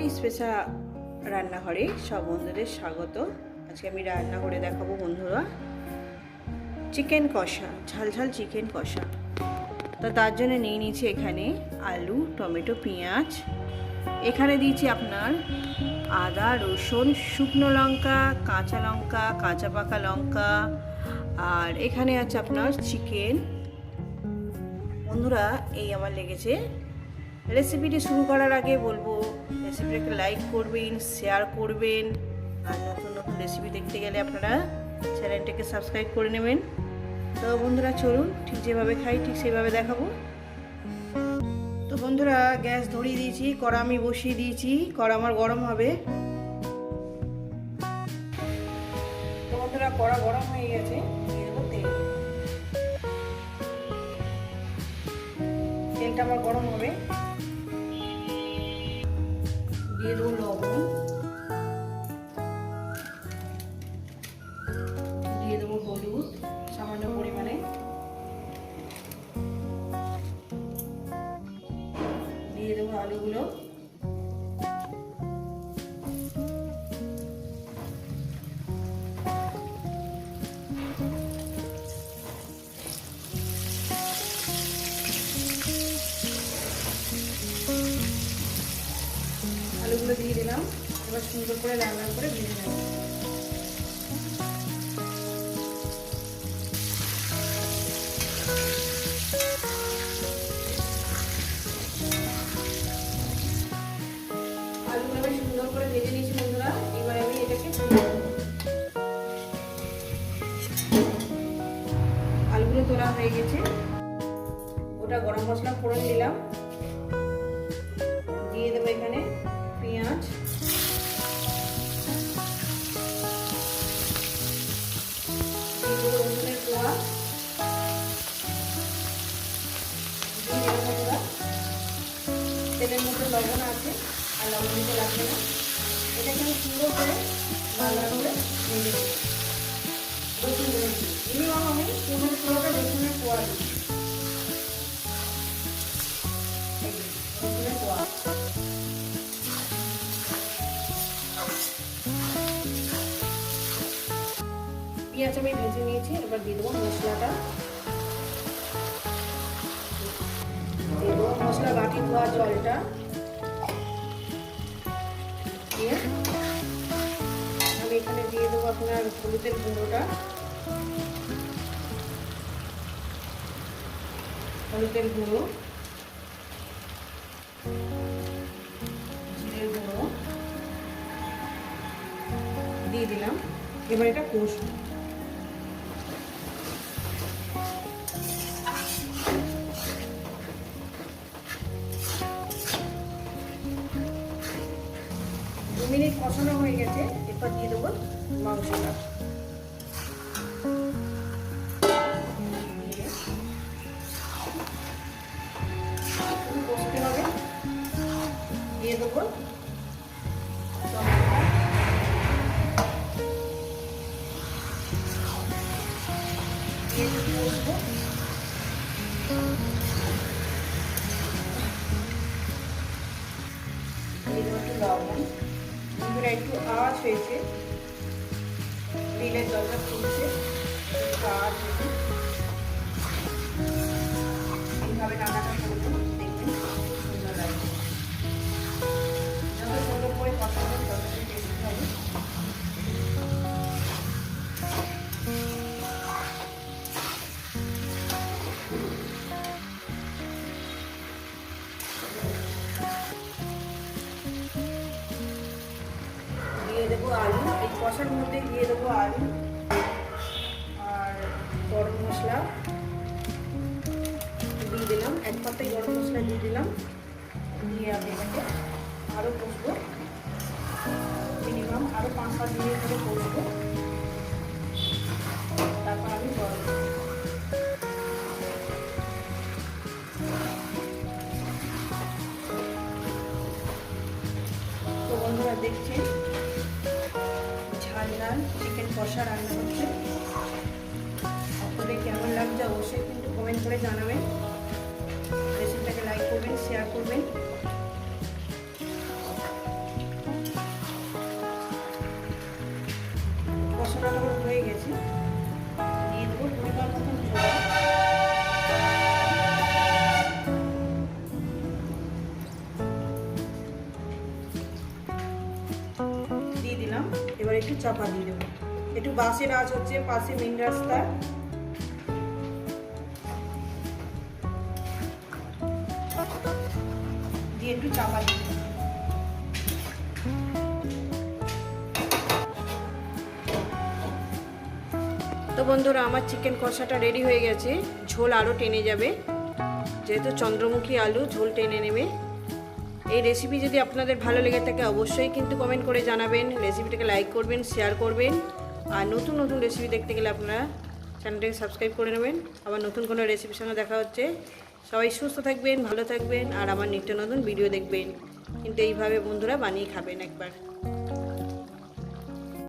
বাঙালি special রান্নাঘরে সব বন্ধুদের স্বাগত। আজকে আমি রান্না করে দেখাবো বন্ধুরা। চিকেন কষা, ঝাল ঝাল চিকেন কষা। তা তার জন্য নিয়ে নিয়েছি এখানে আলু, টমেটো, পেঁয়াজ। এখানে দিয়েছি আপনার আদা, রসুন, শুকনো লঙ্কা, কাঁচা লঙ্কা, কাঁচা পাকা লঙ্কা। আর এখানে আছে আপনার চিকেন। বন্ধুরা, এই আমার লেগেছে। রেসিপিটি শুরু করার আগে বলব রেসিপিটাকে লাইক করবেন শেয়ার করবেন, আর নতুন নতুন রেসিপি দেখতে গেলে আপনারা চ্যানেলটাকে সাবস্ক্রাইব করে নেবেন। তো বন্ধুরা, চলুন ঠিক যেভাবে খাই, ঠিক সেভাবে দেখাবো। তো বন্ধুরা, গ্যাস ধরিয়ে দিয়েছি, কড়া আমি বসিয়ে দিয়েছি, কড়া আমার গরম হবে। তো বন্ধুরা, কড়া গরম হয়ে গেছে তেলটা আমার গরম হবে। দিয়ে দেবো লবণ। দিয়ে দেবো হলুদ সামান্য পরিমাণে। দিয়ে দেবো আলুগুলো। আলুগুলো দিয়ে দিলাম। এবার সুন্দর করে লাল লাল করে ভেজে নেব। আলুগুলো সুন্দর করে ভেজে এবার আমি এটাকে আলুগুলো তোলা হয়ে গেছে। ওটা গরম মশলা ফোড়ন দিলাম। দিয়ে দেবো এখানে পেঁয়াজ তেলের মধ্যে লবণ আছে আর লবণ দিতে লাগবে না এটা কিন্তু সুন্দর করে লাল করে রসুন দিয়েছি মিনিমাম আমি পনেরো ষোলোটা রসুনের দিই রসুনের কোয়া পেঁয়াজ আমি ভেজে নিয়েছি, এবার দিয়ে দেবো মশলাটা। দেবো মশলা বাটি ধোয়া জলটা। দিয়ে আমি এখানে দিয়ে দেবো আপনার হলুদের গুঁড়োটা। হলুদের গুঁড়ো। জিরের গুঁড়ো। দিয়ে দিলাম। এবার এটা কষবো। মিনিট কষানো হয়ে গেছে এরপর দিয়ে দেবো মাংসটা। দিয়ে দেবো টমেটোটা দিয়ে একটু আওয়াজ হয়েছে। গ্রিলের দরজা খুলছে। আওয়াজ হয়েছে এইভাবে রান্নাটা আলু, এই কষার মধ্যে দিয়ে দেবো আলু আর গরম মশলা। দিয়ে দিলাম, এক পাতায় গরম মশলা দিয়ে দিলাম। দিয়ে আমি এটাকে আরও কষবো। মিনিমাম আরও পাঁচ সাত মিনিট ধরে কষবো। তারপর আমি বন্ধুরা দেখছেন ঝাল চিকেন কষা রান্না হচ্ছে। আপনাদের কেমন লাগছে অবশ্যই কিন্তু কমেন্ট করে জানাবেন। রেসিপিটাকে লাইক করবেন শেয়ার করবেন। একটু চাপা দিয়ে দেবো। একটু বাসের আজ হচ্ছে, পাশে মেন রাস্তা। দিয়ে একটু চাপা দিয়ে। তো বন্ধুরা, আমার চিকেন কষাটা রেডি হয়ে গেছে। ঝোল আরও টেনে যাবে। যেহেতু চন্দ্রমুখী আলু, ঝোল টেনে নেবে। এই রেসিপি যদি আপনাদের ভালো লেগে থাকে, অবশ্যই কিন্তু কমেন্ট করে জানাবেন। রেসিপিটাকে লাইক করবেন শেয়ার করবেন। আর নতুন নতুন রেসিপি দেখতে গেলে আপনারা চ্যানেলটাকে সাবস্ক্রাইব করে নেবেন। আবার নতুন কোনো রেসিপির সঙ্গে দেখা হচ্ছে। সবাই সুস্থ থাকবেন, ভালো থাকবেন, আর আমার নিত্য নতুন ভিডিও দেখবেন। কিন্তু এইভাবে বন্ধুরা বানিয়ে খাবেন একবার।